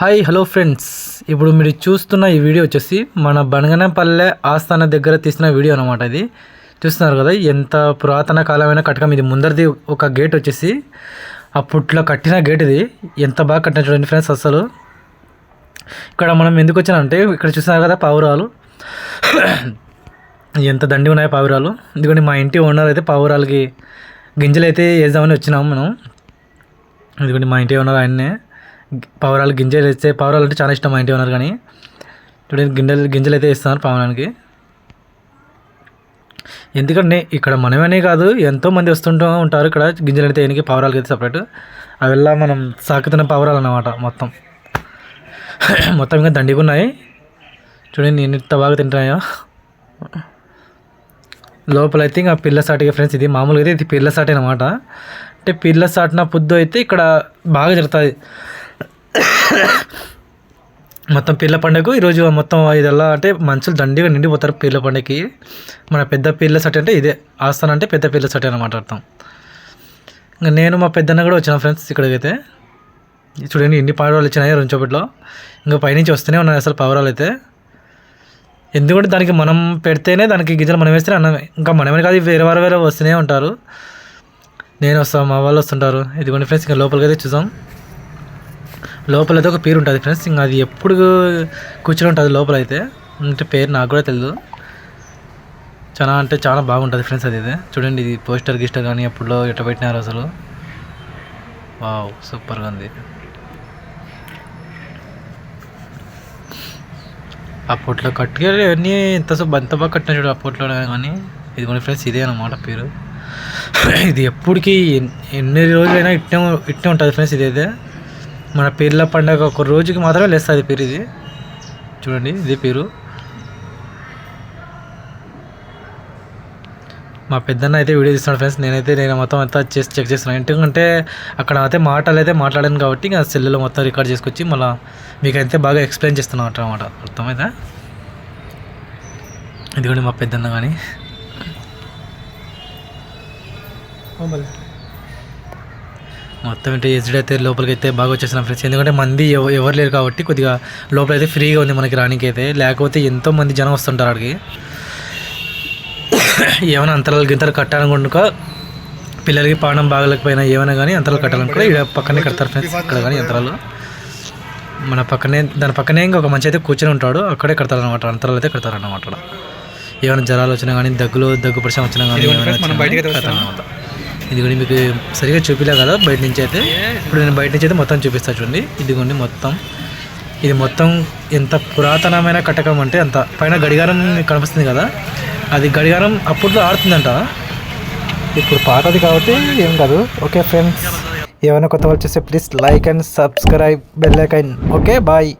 Hi hello friends ఇప్పుడు మీరు చూస్తున్న ఈ వీడియో వచ్చేసి మన బనగనపల్లె ఆస్థాన దగ్గర తీసిన వీడియో అనమాట ఇది. చూస్తున్నారు కదా ఎంత పురాతన కాలమైన కట్టకం ఇది. ముందరిది ఒక గేట్ వచ్చేసి అప్పట్లో కట్టిన గేట్ ఇది. ఎంత బాగా కట్టిన చూడండి ఫ్రెండ్స్ అసలు ఇక్కడ మనం ఎందుకు వచ్చానంటే ఇక్కడ చూస్తున్నారు కదా పావురాలు. ఎంత దండి ఉన్నాయి పావురాలు. ఎందుకంటే మా ఇంటి ఓనర్ అయితే పావురాలకి గింజలు అయితే వేద్దామని వచ్చినాము మనం. ఎందుకంటే మా ఇంటి ఓనర్ ఆయన్నే. పావురాలు గింజలు వేస్తే పావురాలు అంటే చాలా ఇష్టం మా ఇంటి ఉన్నారు కానీ చూడండి గింజలు గింజలు అయితే ఇస్తాను పావురానికి. ఎందుకంటే ఇక్కడ మనమనే కాదు ఎంతోమంది వస్తుంటూ ఉంటారు ఇక్కడ. గింజలు అయితే ఎనికి పవరాలకి అయితే సపరేట్ అవిలా మనం సాకుతున్న పావురాలు అన్నమాట మొత్తం. మొత్తం ఇంకా దండిగా ఉన్నాయి. చూడండి ఇంత బాగా తింటున్నాయో. లోపల అయితే ఇంకా పిల్ల సాటిగా ఫ్రెండ్స్ ఇది. మామూలుగా అయితే ఇది పిల్ల సాటి అనమాట అంటే పిల్ల సాటిన పొద్దు అయితే ఇక్కడ బాగా జరుగుతుంది మొత్తం పీర్ల పండుగ ఈరోజు మొత్తం ఇదల్లా అంటే మనుషులు దండిగా నిండిపోతారు పీర్ల పండుగకి. మన పెద్ద పీర్ల సటి అంటే ఇదే. ఆస్థానం అంటే పెద్ద పీర్ల సటి అని మాట్లాడతాం ఇంకా నేను మా పెద్దన్న కూడా వచ్చిన ఫ్రెండ్స్ ఇక్కడికైతే. చూడండి ఎన్ని పావురాలు వచ్చినాయి రుంచోపెట్లో ఇంకా పైనుంచి వస్తూనే ఉన్నాయి అసలు పావురాలు అయితే ఎందుకంటే దానికి మనం పెడితేనే దానికి గింజలు మనం వేస్తే అన్నమే. ఇంకా మనమే కాదు వేరే వారు వేరే వస్తూనే ఉంటారు. నేను వస్తాను మా వాళ్ళు వస్తుంటారు. ఇదిగోండి ఫ్రెండ్స్ ఇంకా లోపలికి అయితే చూసాం లోపల అయితే ఒక పేరు ఉంటుంది ఫ్రెండ్స్. ఇంకా అది ఎప్పుడు కూర్చొని ఉంటుంది లోపల అయితే అంటే పేరు నాకు కూడా తెలియదు చాలా అంటే చాలా బాగుంటుంది ఫ్రెండ్స్ అది ఇది చూడండి ఇది పోస్టర్ గిస్టర్ కానీ ఎప్పుడో ఎట్ట పెట్టినారు అసలు. వావ్ సూపర్గా ఉంది. అప్పట్లో కట్టుగా అన్నీ ఎంత సో ఎంత బాగా కట్టిన చూడు అప్పట్లో కానీ. ఇది కొన్ని ఫ్రెండ్స్ ఇదే అనమాట పేరు. ఇది ఎప్పటికీ ఎన్ని రోజులైనా ఇట్టే ఇట్టే ఉంటుంది ఫ్రెండ్స్ ఇదైతే. మన పేర్ల పండగ ఒక రోజుకి మాత్రమే లేస్తుంది పేరు ఇది. చూడండి ఇది పేరు. మా పెద్దన్న అయితే వీడియో తీస్తున్నాడు ఫ్రెండ్స్. నేనైతే నేను మొత్తం అంతా చేసి చెక్ చేస్తున్నాను. ఎందుకంటే అక్కడ అయితే మాటలు అయితే మాట్లాడాను కాబట్టి ఇంకా సెల్లులో మొత్తం రికార్డ్ చేసుకొచ్చి మళ్ళీ మీకు అయితే బాగా ఎక్స్ప్లెయిన్ చేస్తున్నాను అనమాట అర్థమైందా? ఇదిగోండి మా పెద్దన్న కానీ. మొత్తం అంటే ఎస్డి అయితే లోపలికి అయితే బాగా వచ్చేసినాం ఫ్రెండ్స్ ఎందుకంటే మంది ఎవ- ఎవరు లేరు కాబట్టి కొద్దిగా లోపల అయితే ఫ్రీగా ఉంది మనకి రానికి అయితే. లేకపోతే ఎంతో మంది జనం వస్తుంటారు అక్కడికి ఏమైనా అంతరాలు గింతలు కట్టాలనుకుంటుక పిల్లలకి పానం బాగలేకపోయినా ఏమైనా కానీ అంతరాలు కట్టాలనుకో ఇక్కడ పక్కనే కడతారు ఫ్రెండ్స్ ఇక్కడ కానీ అంతరాలు. మన పక్కనే దాని పక్కనే ఇంకొక మంచి అయితే కూర్చొని ఉంటాడు. అక్కడే కడతారు అనమాట అంతరాలు అయితే కడతారు అనమాట ఏమైనా జ్వరాలు వచ్చినా కానీ దగ్గులు దగ్గు పరిశ్రమ వచ్చినా కానీ ఏమైనా కానీ కడతారన్నమాట. ఇదిగోండి మీకు సరిగా చూపిలే కదా బయట నుంచి అయితే? ఇప్పుడు నేను బయట నుంచి అయితే మొత్తం చూపిస్తా చూడండి. ఇదిగోండి మొత్తం. ఇది మొత్తం ఎంత పురాతనమైన కట్టకం అంటే అంత. పైన గడియారం కనిపిస్తుంది కదా? అది గడియారం అప్పట్లో ఆడుతుందంట. ఇప్పుడు పాతది కాబట్టి ఏం కాదు. Okay friends. ఏమైనా కొత్త వాళ్ళు చూస్తే please like and subscribe bell icon. Okay bye.